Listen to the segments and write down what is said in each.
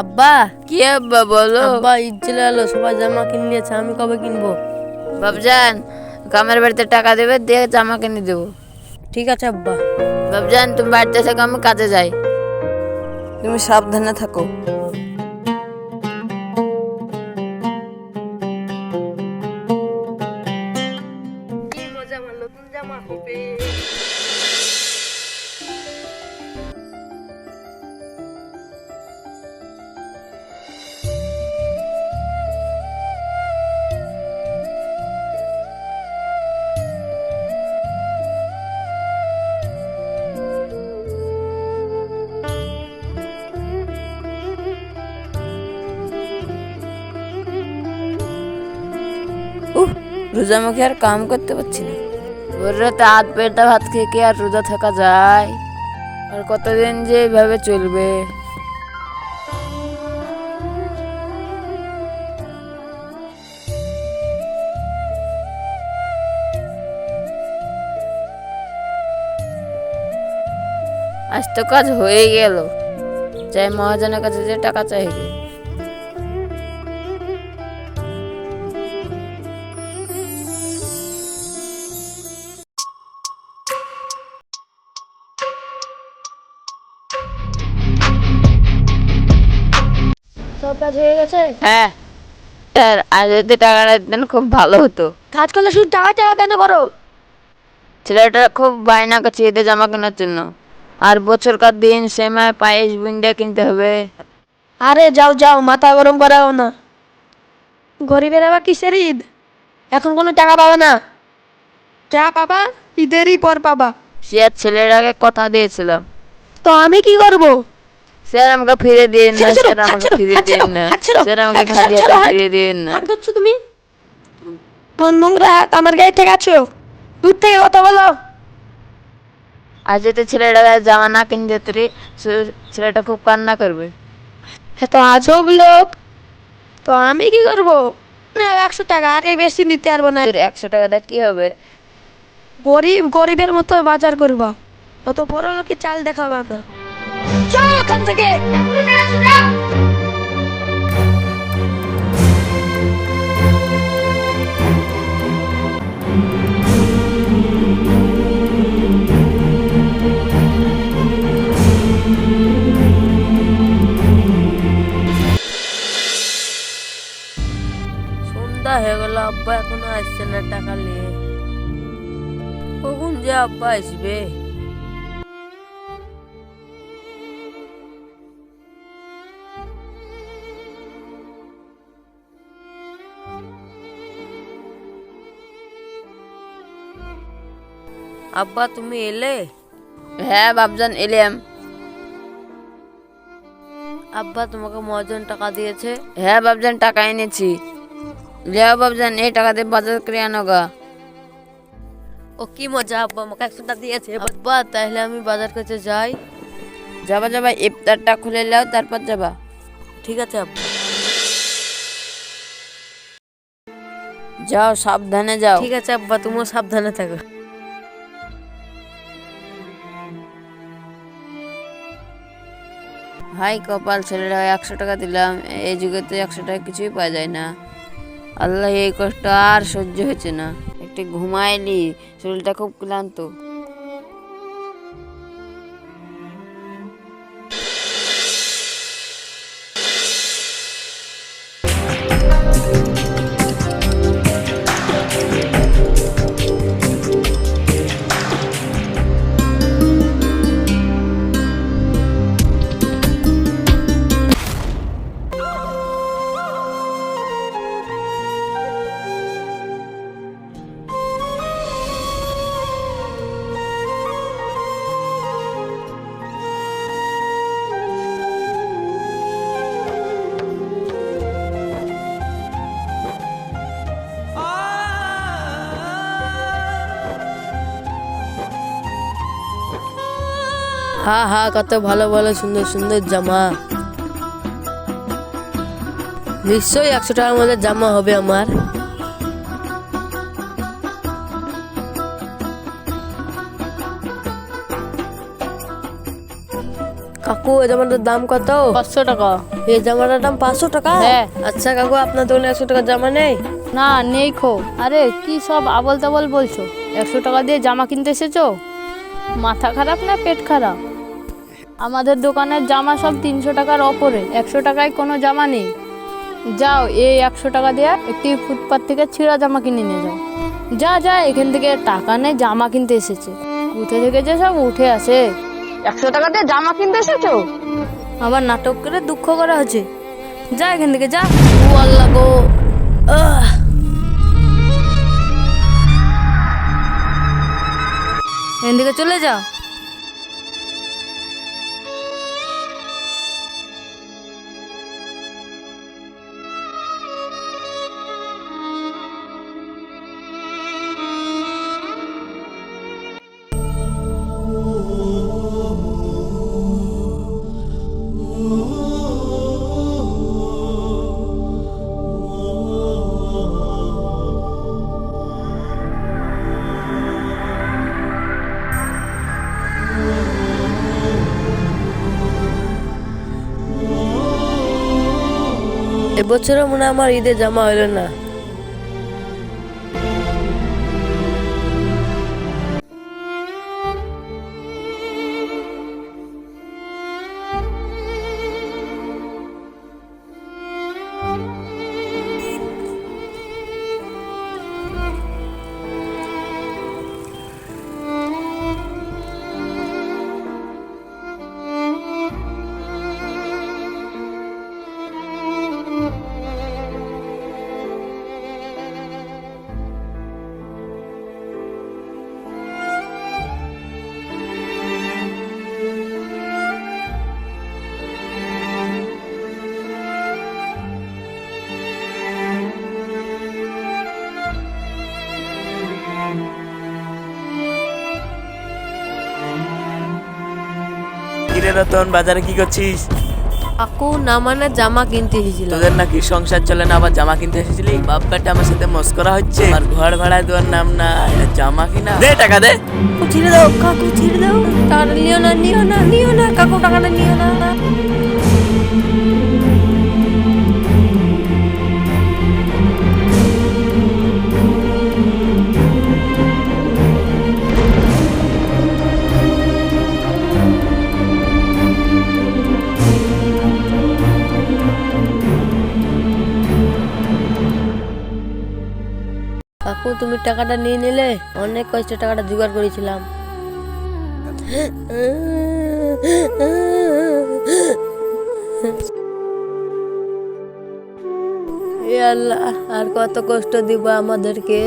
আব্বা। কি আব্বা বলো? আব্বা ঈদ চলে এলো সবাই জামা কিনে নিয়েছে আমি কবে কিনবো? বাবজান কামের বাড়িতে টাকা দেবে দিয়ে জামা কিনে দেবো। ঠিক আছে আব্বা। বাবজান তুমি বাড়িতে থাকো আমি কাজে যাই। তুমি সাবধানে থাকো। উহ রোজা মুখে আর কাম করতে পারছি না। ওর রাতে হাত পেটটা ভাত খেয়ে কি আর রোজা থাকা যায়। আর কতদিন যে এইভাবে চলবে। আজ তো কাজ হয়ে গেল। চাই মহাজনের কাছে যে টাকা চাইবে। সব হয়ে গেছে? হ্যাঁ। স্যার আজ যদি টাকাটা দিতেন খুব ভালো হতো। কাজ করলে শুধু টাকা টাকা কেন করো? ছেলেটা খুব বায়না করছে ঈদে জামা কেনার জন্য। আর বছরকার দিন সেমাই পায়েস বুন্ডা কিনতে হবে। আরে যাও যাও মাথা গরম করাও না। গরিবের আবার কিসের ঈদ? এখন কোনো টাকা পাবে না। যা পাবা ঈদেরই পর পাবা। সে আর ছেলেটাকে কথা দিয়েছিলাম। তো আমি কি করব? স্যার আমাকে ফিরে দিন না স্যার আমাকে ফিরে দিন না। স্যার আমাকে খালি হাতে ফিরে দিন না। করছ তুমি? নোংরা হাত আমার গায়ে থেকে আছো? দূর থেকে কথা বলো। আর যদি ছেলেটা জামা না কিনে দিতে রে, ছেলেটা খুব কান্না করবে। এত আজব লোক তো আমি কি করব? একশো টাকা আর বেশি নিতে পারব না। তোর একশো টাকাটা কি হবে? গরিব গরিবের মতো বাজার করব। অত বড় লোকের চাল দেখাবো না। চল সন্ধ্যা হয়ে গেল আব্বা এখনও আসছে না টাকা নিয়ে। কখন যে আব্বা আসবে? আব্বা তুমি এলে? হ্যাঁ বাবজান এলাম। আব্বা তোমাকে মহাজন টাকা দিয়েছে? হ্যাঁ বাবজান টাকা এনেছি। লিয়া বাবজান এই টাকা দিয়ে বাজার করে আনো গা। ও কি মজা আব্বা আমাকে একশো টাকা দিয়েছে। আব্বা তাহলে আমি বাজার করতে যাই। যাবা যাবা ইফতারটা খুলে নাও তারপর যাবা। ঠিক আছে আব্বা। যাও সাবধানে যাও। ঠিক আছে আব্বা তুমিও সাবধানে থাকো। হাই কপাল ছেলেরা একশো টাকা দিলাম। এই যুগে তো একশো টাকা কিছুই পাওয়া যায় না। আল্লাহ এই কষ্ট আর সহ্য হচ্ছে না। একটু ঘুমাইলি শরীরটা খুব ক্লান্ত। হা হা কত ভালো ভালো সুন্দর সুন্দর জামা। নিশ্চয়ই একশো টাকার মধ্যে জামা হবে আমার। কাকু এই জামাটার দাম কত? পাঁচশো টাকা। এই জামাটার দাম পাঁচশো টাকা? হ্যাঁ। আচ্ছা কাকু আপনার দোকানে একশো টাকা জামা নেই? না নেই খো। আরে কি সব আবল তাবল বলছো? একশো টাকা দিয়ে জামা কিনতে এসেছ? মাথা খারাপ না পেট খারাপ? আমাদের দোকানের জামা সব তিনশো টাকার ওপরে। একশো টাকায় কোনো জামা নেই। যাও এই একশো টাকা দেওয়া একটি ফুটপাথ থেকে ছিঁড়া জামা কিনে নিয়ে যাও। যা যা এখান থেকে টাকা নেই জামা কিনতে এসেছে। কোথা থেকে যে সব উঠে আসে? একশো টাকা দিয়ে জামা কিনতে এসেছ? আবার নাটক করে দুঃখ করা হচ্ছে। যা এখান থেকে যা। ও আল্লাহ গো। আহ! এখান থেকে চলে যা। এবছরও মনে আমার ঈদে জামা হইল না। কিরে রতন বাজারে কি করছিস? কাকু না মানে জামা কিনতে এসেছিল তোদের নাকি সংসার চলে না আবার জামা কিনতে এসেছিলি? বাপ বেটা আমার সাথে মস্করা হচ্ছে। আর ঘর ভাড়ায় দেওয়ার নাম না এটা জামা কিনা? দে টাকা দে। ছেড়ে দাও কাকু ছেড়ে দাও। টাকাটা নিও না নিও না নিও না কাকু টাকাটা নিও না। কাকু তুমি টাকাটা নিয়ে নিলে অনেক কষ্টে টাকাটা জোগাড় করেছিলাম। আর কত কষ্ট দিবা আমাদেরকে?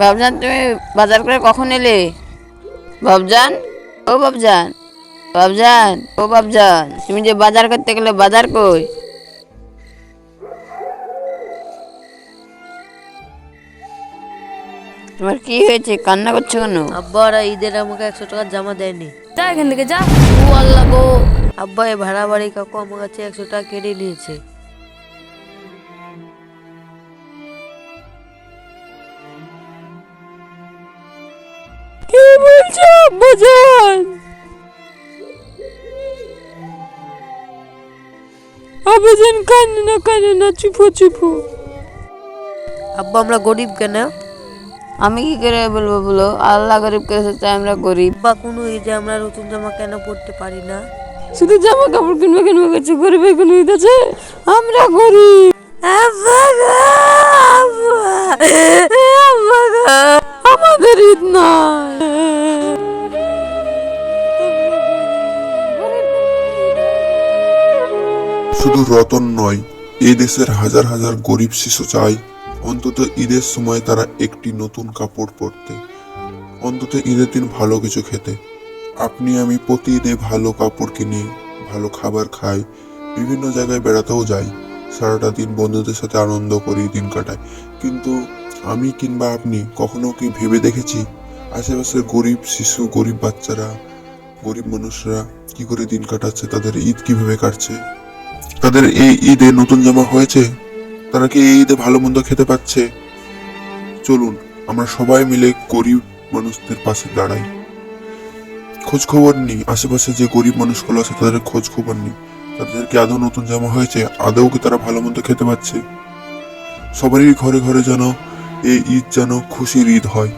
বাবজান তুমি বাজার করে কখন এলে? বাবজান ও বাবজান বাবজান ও বাবজান তুমি যে বাজার করতে গেলে বাজার কই? তোমার কি হয়েছে? কান্না করছ কেন? আব্বা ওরা ঈদের আমাকে একশো টাকার জামা দেয়নি। যা এখান থেকে যা। ও আল্লাহ গো। আব্বা এই ভাড়া বাড়ি কাকু আমার কাছে একশো টাকা কেটে নিয়েছে। বলছো বাজান আবেদন কান্না না কান্না না চুপো চুপো। আব্বা আমরা গরিব কেন? আমি কি করে বলব বলো? আল্লাহ গরিব করেছে তাই আমরা গরিব। আব্বা কোনো ঈদে আমরা নতুন জামা কেন পরতে পারি না? শুধু জামা কাপড় কিনবে কিনবে করছে গরিবের কোনো ঈদ আছে? আমরা গরিব। আব্বা আব্বা, আব্বা আমাদের ঈদ নয় শুধু রতন নয়, এ দেশের হাজার হাজার গরিব শিশু চায়। অন্তত ঈদের সময় তারা একটি নতুন কাপড় পরতে। অন্তত ঈদের দিন ভালো কিছু খেতে। আপনি আমি প্রতি ঈদে ভালো কাপড় কিনি, ভালো খাবার খাই, বিভিন্ন জায়গায় বেড়াতেও যাই। সারাটা দিন বন্ধুদের সাথে আনন্দ করি, দিন কাটাই। কিন্তু আমি কিংবা আপনি কখনো কি ভেবে দেখেছি? আশেপাশের গরিব শিশু, গরিব বাচ্চারা, গরিব মানুষরা কি করে দিন কাটাচ্ছে, তাদের ঈদ কীভাবে কাটছে? তাদের এই ঈদে নতুন জামা হয়েছে, তারা কি এই ঈদে ভালো মন্দ খেতে পাচ্ছে? চলুন, আমরা সবাই মিলে গরিব মানুষদের পাশে দাঁড়াই। খোঁজ খবর নিই, আশেপাশে যে গরিব মানুষগুলো আছে, তাদের খোঁজ খবর নিই। তাদেরকে আদৌ নতুন জামা হয়েছে? আদৌ কি তারা ভালো মন্দ খেতে পাচ্ছে? সবারই ঘরে ঘরে যেন এই ঈদ যেন খুশির ঈদ হয়।